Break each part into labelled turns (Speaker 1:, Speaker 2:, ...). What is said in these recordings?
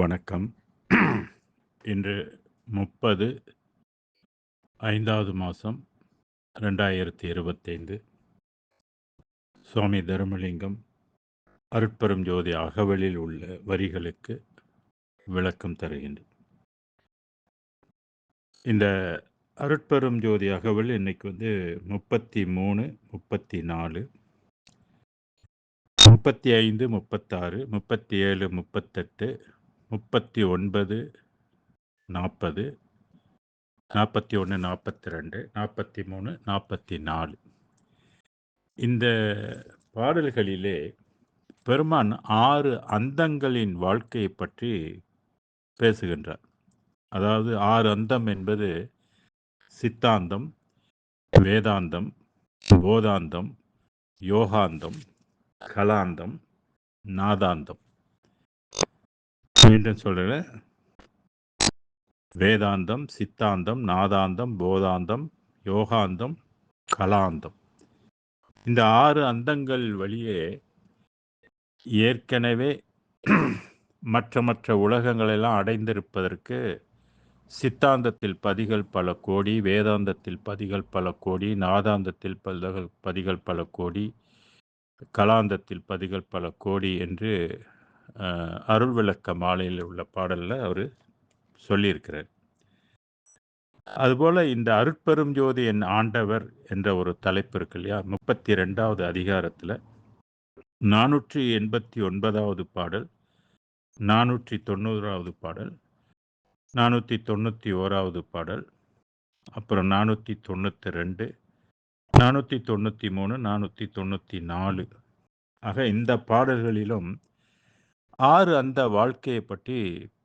Speaker 1: வணக்கம் இன்று முப்பது ஐந்தாவது மாதம் ரெண்டாயிரத்தி இருபத்தைந்து சுவாமி தர்மலிங்கம் அருட்பெரும் ஜோதி அகவலில் உள்ள வரிகளுக்கு விளக்கம் தருகின்றேன் இந்த அருட்பெரும் ஜோதி அகவல் இன்னைக்கு வந்து முப்பத்தி மூணு முப்பத்தி நாலு முப்பத்தி ஐந்து முப்பத்தாறு முப்பத்தி ஏழு முப்பத்தெட்டு முப்பத்தி ஒன்பது நாற்பது நாற்பத்தி ஒன்று நாற்பத்தி ரெண்டு நாற்பத்தி மூணு நாற்பத்தி நாலு இந்த பாடல்களிலே பெருமான் ஆறு அந்தங்களின் வாழ்க்கையை பற்றி பேசுகின்றார் அதாவது ஆறு அந்தம் என்பது சித்தாந்தம் வேதாந்தம் போதாந்தம் யோகாந்தம் கலாந்தம் நாதாந்தம் மீண்டும் சொல்கிறேன் வேதாந்தம் சித்தாந்தம் நாதாந்தம் போதாந்தம் யோகாந்தம் கலாந்தம் இந்த ஆறு அந்தங்கள் வழியே ஏற்கனவே மற்ற மற்ற உலகங்களெல்லாம் அடைந்திருப்பதற்கு சித்தாந்தத்தில் பதிகள் பல கோடி வேதாந்தத்தில் பதிகள் பல கோடி நாதாந்தத்தில் பதிகள் பதிகள் பல கோடி கலாந்தத்தில் பதிகள் பல கோடி என்று அருள் விளக்க மாலையில் உள்ள பாடலில் அவர் சொல்லியிருக்கிறார் அதுபோல் இந்த அருட்பெரும் ஜோதி என் ஆண்டவர் என்ற ஒரு தலைப்பு இருக்கு இல்லையா முப்பத்தி ரெண்டாவது அதிகாரத்தில் நானூற்றி எண்பத்தி ஒன்பதாவது பாடல் நானூற்றி தொண்ணூறாவது பாடல் நானூற்றி தொண்ணூற்றி ஓராவது பாடல் அப்புறம் நானூற்றி தொண்ணூற்றி ரெண்டு நானூற்றி தொண்ணூற்றி மூணு நானூற்றி தொண்ணூற்றி நாலு ஆக இந்த பாடல்களிலும் ஆறு அந்த வாழ்க்கையை பற்றி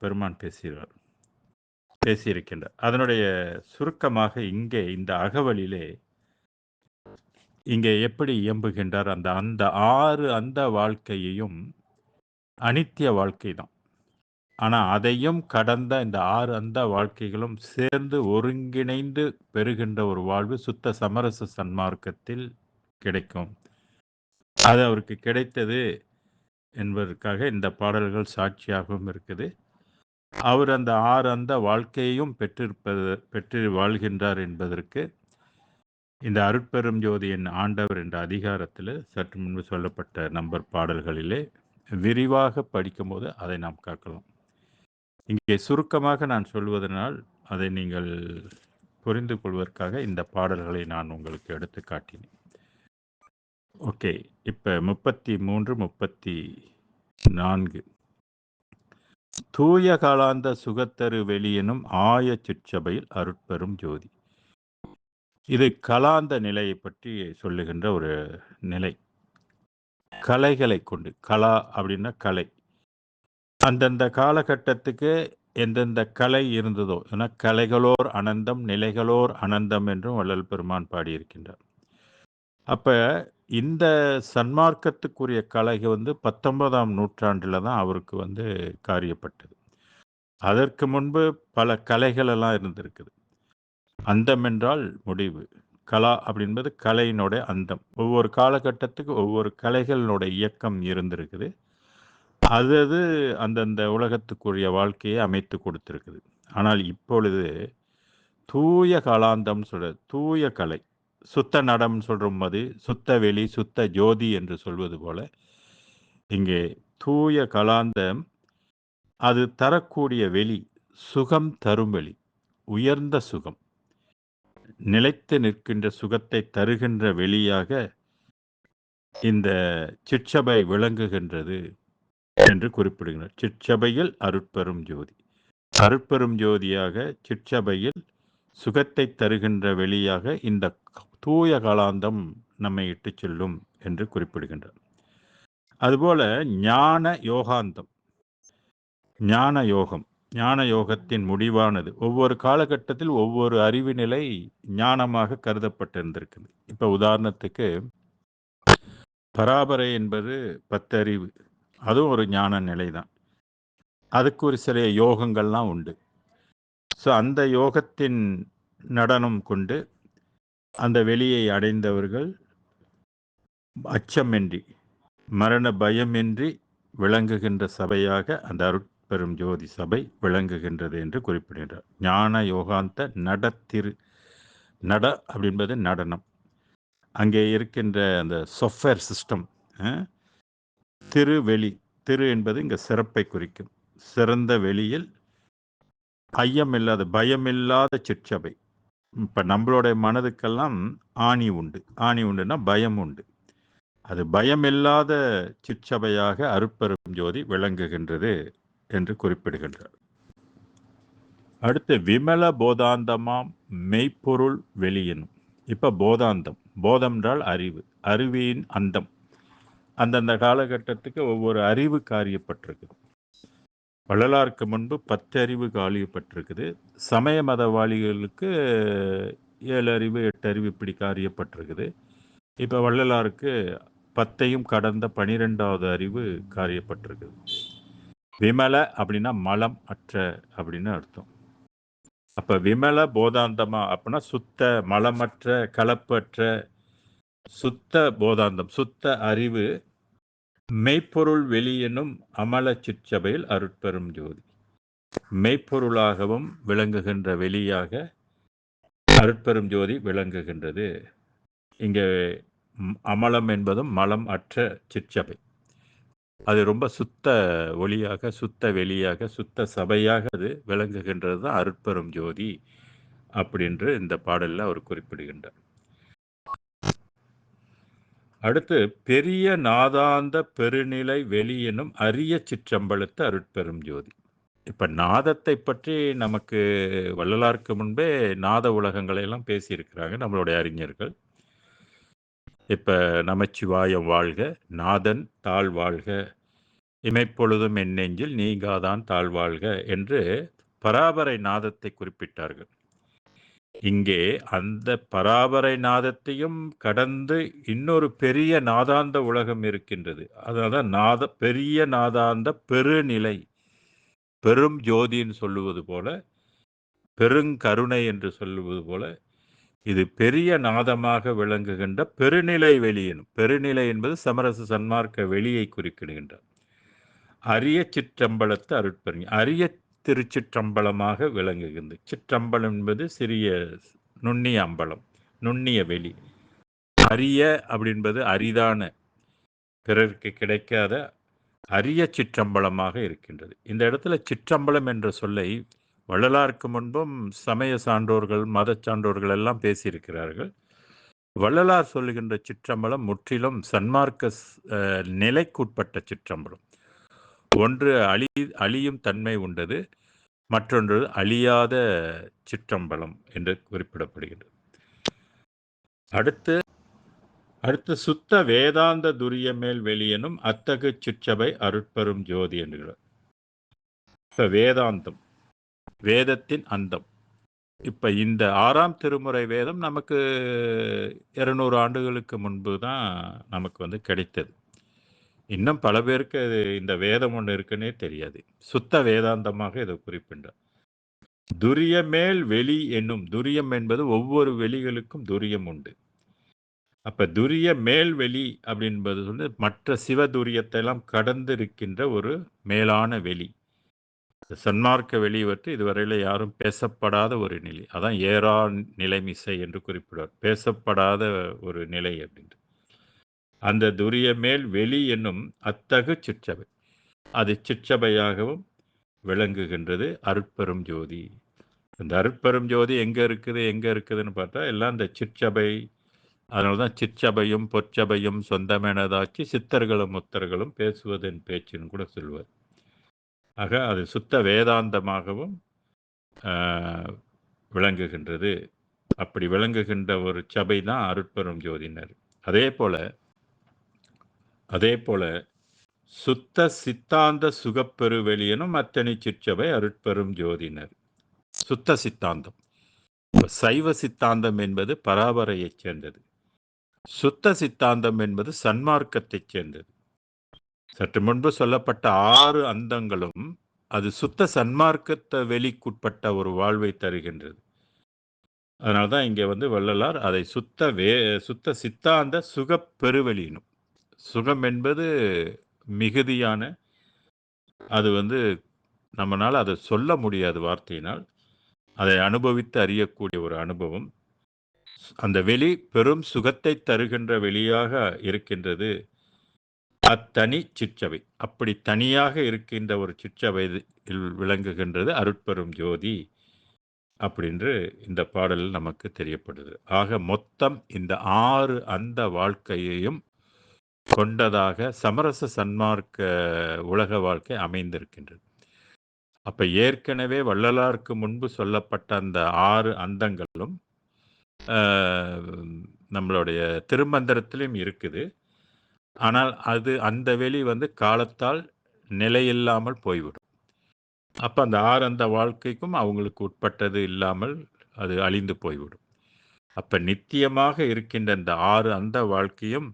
Speaker 1: பெருமான் பேசுகிறார் பேசியிருக்கின்றார் அதனுடைய சுருக்கமாக இங்கே இந்த அகவலிலே இங்கே எப்படி இயம்புகின்றார் அந்த அந்த ஆறு அந்த வாழ்க்கையையும் அனித்திய வாழ்க்கை தான் ஆனால் அதையும் கடந்த இந்த ஆறு அந்த வாழ்க்கைகளும் சேர்ந்து ஒருங்கிணைந்து பெறுகின்ற ஒரு வாழ்வு சுத்த சமரச சன்மார்க்கத்தில் கிடைக்கும் அது அவருக்கு கிடைத்தது என்பதற்காக இந்த பாடல்கள் சாட்சியாகவும் இருக்குது அவர் அந்த ஆறு அந்த வாழ்க்கையையும் பெற்றிருப்பது பெற்று வாழ்கின்றார் என்பதற்கு இந்த அருட்பெரும் ஜோதியின் ஆண்டவர் என்ற அதிகாரத்தில் சற்று முன்பு சொல்லப்பட்ட நம்பர் பாடல்களிலே விரிவாக படிக்கும்போது அதை நாம் காக்கலாம் இங்கே சுருக்கமாக நான் சொல்வதனால் அதை நீங்கள் புரிந்து கொள்வதற்காக இந்த பாடல்களை நான் உங்களுக்கு எடுத்து காட்டினேன் ஓகே இப்போ முப்பத்தி மூன்று முப்பத்தி நான்கு தூய காலாந்த சுகத்தரு வெளியெனும் ஆய சிற்சபையில் அருட்பெரும் ஜோதி இது கலாந்த நிலையை பற்றி சொல்லுகின்ற ஒரு நிலை கலைகளை கொண்டு கலா அப்படின்னா கலை அந்தந்த காலகட்டத்துக்கு எந்தெந்த கலை இருந்ததோ ஏன்னா கலைகளோர் அனந்தம் நிலைகளோர் அனந்தம் என்றும் வள்ளல் பெருமான் பாடியிருக்கின்றார் அப்போ இந்த சன்மார்க்கத்துக்குரிய கலைகள் வந்து பத்தொன்பதாம் நூற்றாண்டில் தான் அவருக்கு வந்து காரியப்பட்டது அதற்கு முன்பு பல கலைகளெல்லாம் இருந்திருக்குது அந்தம் என்றால் முடிவு கலா அப்படின்பது கலையினுடைய அந்தம் ஒவ்வொரு காலகட்டத்துக்கு ஒவ்வொரு கலைகளினுடைய இயக்கம் இருந்திருக்குது அது அது அந்தந்த உலகத்துக்குரிய வாழ்க்கையை அமைத்து கொடுத்துருக்குது ஆனால் இப்பொழுது தூய கலாந்தம்னு சொல்ற தூய கலை சுத்த நடம் சொல்கிற அது சுத்த வெளி சுத்த ஜோதி என்று சொல்வது போல இங்கே தூய கலாந்தம் அது தரக்கூடிய வெளி சுகம் தரும் வெளி உயர்ந்த சுகம் நிலைத்து நிற்கின்ற சுகத்தை தருகின்ற வெளியாக இந்த சிற்சபை விளங்குகின்றது என்று குறிப்பிடுகிறார் சிற்சபையில் அருட்பெரும் ஜோதி அருட்பெரும் ஜோதியாக சிற்சபையில் சுகத்தை தருகின்ற வெளியாக இந்த தூய காலாந்தம் நம்மை இட்டு செல்லும் என்று குறிப்பிடுகின்றார் அதுபோல ஞான யோகாந்தம் ஞான யோகம் ஞான யோகத்தின் முடிவானது ஒவ்வொரு காலகட்டத்தில் ஒவ்வொரு அறிவு நிலை ஞானமாக கருதப்பட்டிருந்திருக்குது இப்போ உதாரணத்துக்கு பராபரை என்பது பத்தறிவு அதுவும் ஒரு ஞான நிலை தான் அதுக்கு ஒரு சில யோகங்கள்லாம் உண்டு ஸோ அந்த யோகத்தின் நடனம் கொண்டு அந்த வெளியை அடைந்தவர்கள் அச்சமின்றி மரண பயமின்றி விளங்குகின்ற சபையாக அந்த அருட்பெரும் ஜோதி சபை விளங்குகின்றது என்று குறிப்பிடுகிறார் ஞான யோகாந்த நடத்திரு நட அப்படின்பது நடனம் அங்கே இருக்கின்ற அந்த சாஃப்ட்வேர் சிஸ்டம் திருவெளி திரு என்பது இங்கே சிறப்பை குறிக்கும் சிறந்த வெளியில் ஐயமில்லாத பயமில்லாத சிற்சபை இப்போ நம்மளுடைய மனதுக்கெல்லாம் ஆணி உண்டு ஆணி உண்டுன்னா பயம் உண்டு அது பயமில்லாத சிற்சபையாக அருப்பெரும் ஜோதி விளங்குகின்றது என்று குறிப்பிடுகின்றார் அடுத்து விமல போதாந்தமாம் மெய்ப்பொருள் வெளியினும் இப்போ போதாந்தம் போதம் என்றால் அறிவு அறிவியின் அந்தம் அந்தந்த காலகட்டத்துக்கு ஒவ்வொரு அறிவு காரியப்பட்டிருக்குது வள்ளலாருக்கு முன்பு பத்து அறிவு காலியப்பட்டிருக்குது சமய மதவாளிகளுக்கு ஏழு அறிவு எட்டு அறிவு இப்படி காரியப்பட்டிருக்குது இப்போ வள்ளலாருக்கு பத்தையும் கடந்த பனிரெண்டாவது அறிவு காரியப்பட்டிருக்குது விமல அப்படின்னா மலம் அற்ற அப்படின்னு அர்த்தம் அப்போ விமல போதாந்தமா அப்படின்னா சுத்த மலமற்ற கலப்பற்ற சுத்த போதாந்தம் சுத்த அறிவு மெய்ப்பொருள் வெளி எனும் அமல சிற்சபையில் அருட்பெரும் ஜோதி மெய்ப்பொருளாகவும் விளங்குகின்ற வெளியாக அருட்பெரும் ஜோதி விளங்குகின்றது இங்கே அமலம் என்பதும் மலம் அற்ற சிற்சபை அது ரொம்ப சுத்த ஒளியாக சுத்த வெளியாக சுத்த சபையாக அது விளங்குகின்றது தான் அருட்பெரும் ஜோதி அப்படின்று இந்த பாடலில் அவர் குறிப்பிடுகின்றார் அடுத்து பெரிய நாதாந்த பெருநிலை வெளியினும் அரிய சிற்றம்பழுத்து அருட்பெரும் ஜோதி இப்போ நாதத்தை பற்றி நமக்கு வள்ளலாருக்கு முன்பே நாத உலகங்களை எல்லாம் பேசியிருக்கிறாங்க நம்மளுடைய அறிஞர்கள் இப்போ நமச்சிவாயம் வாழ்க நாதன் தாழ் வாழ்க இமைப்பொழுதும் என் நெஞ்சில் நீங்காதான் தாழ்வாழ்க என்று பராபரை நாதத்தை குறிப்பிட்டார்கள் இங்கே அந்த பராபரை நாதத்தையும் கடந்து இன்னொரு பெரிய நாதாந்த உலகம் இருக்கின்றது அதனால நாத பெரிய நாதாந்த பெருநிலை பெரும் ஜோதின்னு சொல்லுவது போல பெருங்கருணை என்று சொல்லுவது போல இது பெரிய நாதமாக விளங்குகின்ற பெருநிலை வெளியினும் பெருநிலை என்பது சமரச சன்மார்க்க வெளியை குறிக்கிடுகின்றார் அரிய சிற்றம்பலத்தை அருட்பெருஞ் அரிய திருச்சிற்றம்பலமாக விளங்குகிறது சிற்றம்பலம் என்பது சிறிய நுண்ணிய அம்பலம் நுண்ணிய வெளி அரிய அப்படின்பது அரிதான பிறருக்கு கிடைக்காத அரிய சிற்றம்பலமாக இருக்கின்றது இந்த இடத்துல சிற்றம்பலம் என்ற சொல்லை வள்ளலாருக்கு முன்பும் சமய சான்றோர்கள் மத சான்றோர்கள் எல்லாம் பேசியிருக்கிறார்கள் வள்ளலார் சொல்லுகின்ற சிற்றம்பலம் முற்றிலும் சன்மார்க்க நிலைக்குட்பட்ட சிற்றம்பலம் ஒன்று அழி அழியும் தன்மை உண்டது மற்றொன்று அழியாத சிற்றம்பலம் என்று குறிப்பிடப்படுகிறது அடுத்து அடுத்து சுத்த வேதாந்த துரிய மேல் வெளியனும் அத்தகு சிற்றபை அருட்பெரும் ஜோதி என்கிறார் இப்போ வேதாந்தம் வேதத்தின் அந்தம் இப்போ இந்த ஆறாம் திருமுறை வேதம் நமக்கு இருநூறு ஆண்டுகளுக்கு முன்பு தான் நமக்கு வந்து கிடைத்தது இன்னும் பல பேருக்கு இது இந்த வேதம் ஒன்று இருக்குன்னே தெரியாது. சுத்த வேதாந்தமாக இதை குறிப்பின்றார். "துரியமேல் வெளி" என்னும் துரியம் என்பது ஒவ்வொரு வெளிகளுக்கும் துரியம் உண்டு. அப்ப துரிய மேல்வெளி அப்படின்பது வந்து மற்ற சிவ எல்லாம் கடந்து இருக்கின்ற ஒரு மேலான வெளி. சன்மார்க்க வெளி பற்றி இதுவரையில யாரும் பேசப்படாத ஒரு நிலை. அதான் "ஏறா நிலைமிசை" என்று குறிப்பிடுவார். பேசப்படாத ஒரு நிலை அப்படின்ட்டு. அந்த துரிய மேல் வெளி என்னும் அத்தகு சிற்றவை அது சிற்றவையாகவும் விளங்குகின்றது அருட்பெரும் ஜோதி இந்த அருட்பெரும் ஜோதி எங்கே இருக்குது எங்கே இருக்குதுன்னு பார்த்தா எல்லாம் இந்த சிற்றபை அதனால தான் சிற்றபையும் பொற்சபையும் சொந்தமேனதாச்சு சித்தர்களும் முத்தர்களும் பேசுவதன் பேச்சுன்னு கூட சொல்வார் ஆக அது சுத்த வேதாந்தமாகவும் விளங்குகின்றது அப்படி விளங்குகின்ற ஒரு சபை தான் அருட்பெரும் ஜோதினர் அதே போல் அதே போல சுத்த சித்தாந்த சுகப்பெருவெளியனும் அத்தனை சிற்றவை அருட்பெரும் ஜோதினர் சுத்த சித்தாந்தம் சைவ சித்தாந்தம் என்பது பராபரையைச் சேர்ந்தது சுத்த சித்தாந்தம் என்பது சன்மார்க்கத்தைச் சேர்ந்தது சற்று முன்பு சொல்லப்பட்ட ஆறு அந்தங்களும் அது சுத்த சன்மார்க்கத்தை வெளிக்குட்பட்ட ஒரு வாழ்வை தருகின்றது அதனால்தான் இங்கே வந்து வள்ளலார் அதை சுத்த வே சுத்த சித்தாந்த சுகப்பெருவெளியினும் சுகம் என்பது மிகுதியான அது வந்து நம்மளால் அதை சொல்ல முடியாது வார்த்தையினால் அதை அனுபவித்து அறியக்கூடிய ஒரு அனுபவம் அந்த வெளி பெரும் சுகத்தை தருகின்ற வெளியாக இருக்கின்றது அத்தனி சிற்றவை அப்படி தனியாக இருக்கின்ற ஒரு சிற்றவை விளங்குகின்றது அருட்பெரும் ஜோதி அப்படின்று இந்த பாடலில் நமக்கு தெரியப்படுது ஆக மொத்தம் இந்த ஆறு அந்த வாழ்க்கையையும் கொண்டதாக சமரச சன்மார்க்க உலக வாழ்க்கை அமைந்திருக்கின்றது அப்போ ஏற்கனவே வள்ளலாருக்கு முன்பு சொல்லப்பட்ட அந்த ஆறு அந்தங்களும் நம்மளுடைய திருமந்திரத்திலும் இருக்குது ஆனால் அது அந்த வெளி வந்து காலத்தால் நிலையில்லாமல் போய்விடும் அப்போ அந்த ஆறு அந்த வாழ்க்கைக்கும் அவங்களுக்கு உட்பட்டது இல்லாமல் அது அழிந்து போய்விடும் அப்போ நித்தியமாக இருக்கின்ற இந்த ஆறு அந்த வாழ்க்கையும்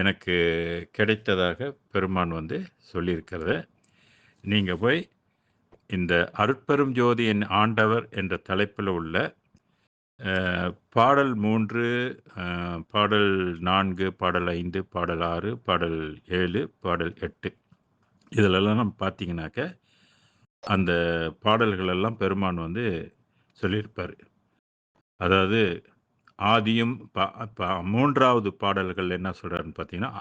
Speaker 1: எனக்கு கிடைத்ததாக பெருமான் வந்து சொல்லியிருக்கிறது நீங்கள் போய் இந்த அருட்பெரும் ஜோதி என் ஆண்டவர் என்ற தலைப்பில் உள்ள பாடல் மூன்று பாடல் நான்கு பாடல் ஐந்து பாடல் ஆறு பாடல் ஏழு பாடல் எட்டு இதிலெல்லாம் நம்ம பார்த்தீங்கன்னாக்க அந்த பாடல்களெல்லாம் பெருமான் வந்து சொல்லியிருப்பார் அதாவது ஆதியும் மூன்றாவது பாடல்கள் என்ன சொல்றாருன்னு பார்த்தீங்கன்னா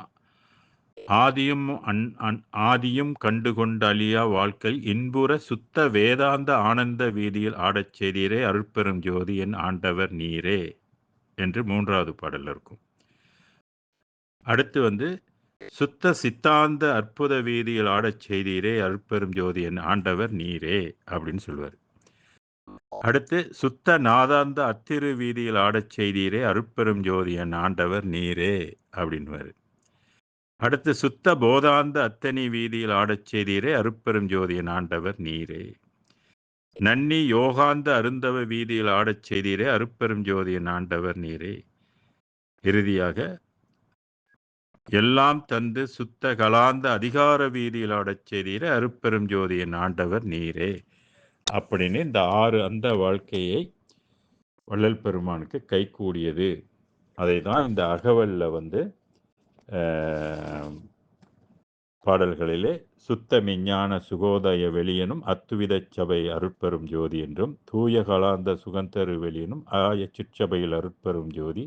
Speaker 1: ஆதியும் அன் அன் ஆதியும் கண்டுகொண்ட அழியா வாழ்க்கை இன்புற சுத்த வேதாந்த ஆனந்த வீதியில் ஆடச் செய்தீரே அருட்பெரும் ஜோதி என் ஆண்டவர் நீரே என்று மூன்றாவது பாடல் இருக்கும் அடுத்து வந்து சுத்த சித்தாந்த அற்புத வீதியில் ஆடச் செய்தீரே அருட்பெரும் ஜோதி என் ஆண்டவர் நீரே அப்படின்னு சொல்லுவார் அடுத்து சுத்த நாதாந்த அத்திரு வீதியில் ஆடச் செய்தீரே அருப்பெரும் ஜோதி என் ஆண்டவர் நீரே அப்படின்வாரு அடுத்து சுத்த போதாந்த அத்தனி வீதியில் ஆடச் செய்தீரே அருப்பெரும் ஜோதி என் ஆண்டவர் நீரே நன்னி யோகாந்த அருந்தவ வீதியில் ஆடச் செய்தீரே அருப்பெரும் ஜோதி என் ஆண்டவர் நீரே இறுதியாக எல்லாம் தந்து சுத்த கலாந்த அதிகார வீதியில் ஆடச் செய்தீரே அருப்பெரும் ஜோதி என் ஆண்டவர் நீரே அப்படின்னு இந்த ஆறு அந்த வாழ்க்கையை வள்ளல் பெருமானுக்கு கூடியது அதை தான் இந்த அகவலில் வந்து பாடல்களிலே சுத்த மிஞ்ஞான சுகோதய வெளியனும் அத்துவித சபை அருட்பெரும் ஜோதி என்றும் தூய கலாந்த சுகந்தரு வெளியனும் ஆய சிற்சபையில் அருட்பெறும் ஜோதி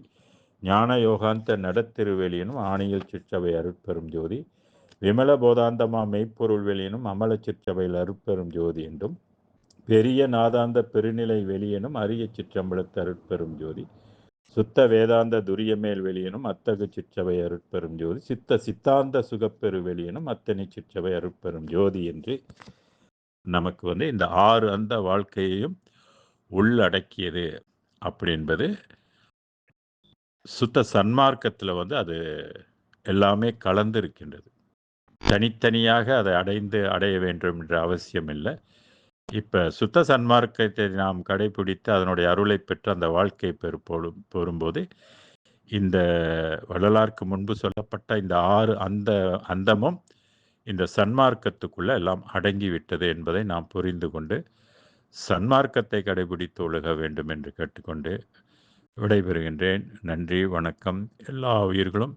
Speaker 1: ஞான யோகாந்த வெளியனும் ஆணியில் சிற்சபை அருட்பெரும் ஜோதி விமல போதாந்தமா மெய்ப்பொருள் வெளியனும் அமல சிற்சபையில் அருட்பெரும் ஜோதி என்றும் பெரிய நாதாந்த பெருநிலை வெளியனும் அரிய சிற்றம்பலத்து அருட்பெரும் ஜோதி சுத்த வேதாந்த துரியமேல் வெளியனும் அத்தகு சிற்றவை அருட்பெரும் ஜோதி சித்த சித்தாந்த சுகப்பெரு வெளியனும் அத்தனை சிற்றவை அருட்பெரும் ஜோதி என்று நமக்கு வந்து இந்த ஆறு அந்த வாழ்க்கையையும் உள்ளடக்கியது அப்படி என்பது சுத்த சன்மார்க்கத்தில் வந்து அது எல்லாமே கலந்து இருக்கின்றது தனித்தனியாக அதை அடைந்து அடைய வேண்டும் என்ற அவசியம் இல்லை இப்போ சுத்த சன்மார்க்கத்தை நாம் கடைபிடித்து அதனுடைய அருளை பெற்று அந்த வாழ்க்கை பெறும் பெறும்போது இந்த வள்ளலாருக்கு முன்பு சொல்லப்பட்ட இந்த ஆறு அந்த அந்தமும் இந்த சன்மார்க்கத்துக்குள்ளே எல்லாம் அடங்கிவிட்டது என்பதை நாம் புரிந்து கொண்டு சன்மார்க்கத்தை கடைபிடித்து ஒழுக வேண்டும் என்று கேட்டுக்கொண்டு விடைபெறுகின்றேன் நன்றி வணக்கம் எல்லா உயிர்களும்